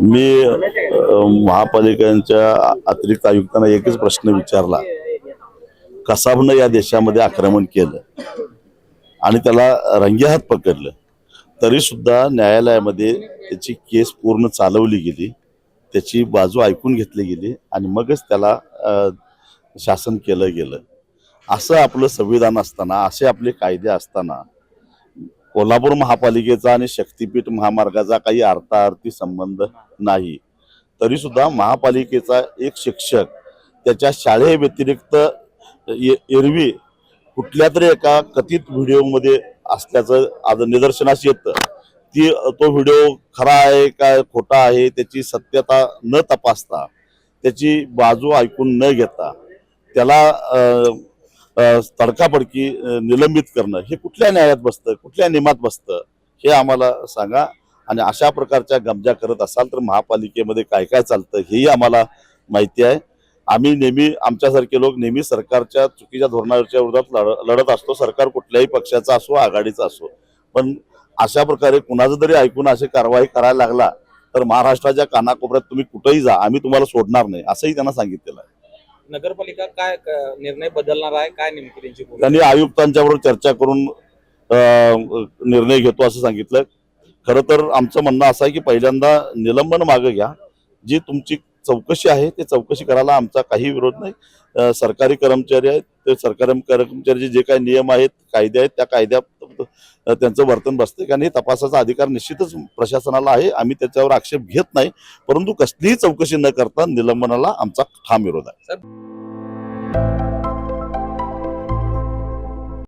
मी महापालिकांच्या अतिरिक्त आयुक्तांना एकच प्रश्न विचारला. कसाबनं या देशामध्ये आक्रमण केलं? आणि त्याला रंगेहात पकडलं. तरी सुद्धा न्यायालयामध्ये त्याची केस पूर्ण चालवली गेली. त्याची बाजू ऐकून घेतली गेली आणि मगच त्याला शासन केलं गेलं. असं आपलं संविधान असताना असे आपले कायदे असताना कोल्हापूर महापालिकेचा आणि शक्तीपीठ महामार्गाचा काही अर्थार्थी संबंध नाही. तरी सुद्धा महापालिकेचा एक शिक्षक त्याच्या शाळेव्यतिरिक्त ए- एरवी कुठल्या तरी एका कथित व्हिडिओमध्ये असल्याचं आज निदर्शनास येतं. ती तो व्हिडिओ खरा आहे का खोटा आहे त्याची सत्यता न तपासता त्याची बाजू ऐकून न घेता त्याला तडकापडकी तडकाफडकी निलंबित करणं हे कुठल्या न्यायात बसतं कुठल्या नियमात बसतं हे आम्हाला सांगा. आणि अशा प्रकारच्या गमजा करत असाल तर महापालिकेमध्ये काय काय चालतं हेही आम्हाला माहिती आहे. आम्ही नेहमी आमच्यासारखे लोक नेहमी सरकारच्या चुकीच्या धोरणाच्या विरोधात लढ लढत असतो. सरकार कुठल्याही पक्षाचा असो आघाडीचा असो. पण अशा प्रकारे कुणाचं तरी ऐकून अशी कारवाई करायला लागला तर महाराष्ट्राच्या कानाकोपऱ्यात तुम्ही कुठेही जा आम्ही तुम्हाला सोडणार नाही असंही त्यांना सांगितलेलं आहे. नगरपालिका काय निर्णय बदलणार आहे? काय नेमकी त्यांची त्यांनी आयुक्तांच्या बरोबर चर्चा करून निर्णय घेतो असं सांगितलं. खरं तर आमचं म्हणणं असं आहे की पहिल्यांदा निलंबन मागं घ्या. जी तुमची चौकशी आहे ते चौकशी करायला आमचा काही विरोध नाही. सरकारी कर्मचारी आहेत ते सरकारी कर्मचाऱ्याचे जे काही नियम आहेत कायदे आहेत त्या कायद्या त्यांचं वर्तन बसतं कारण हे तपासाचा अधिकार निश्चितच प्रशासनाला आहे. आम्ही त्याच्यावर आक्षेप घेत नाही. परंतु कसलीही चौकशी न करता निलंबनाला आमचा ठाम विरोध आहे.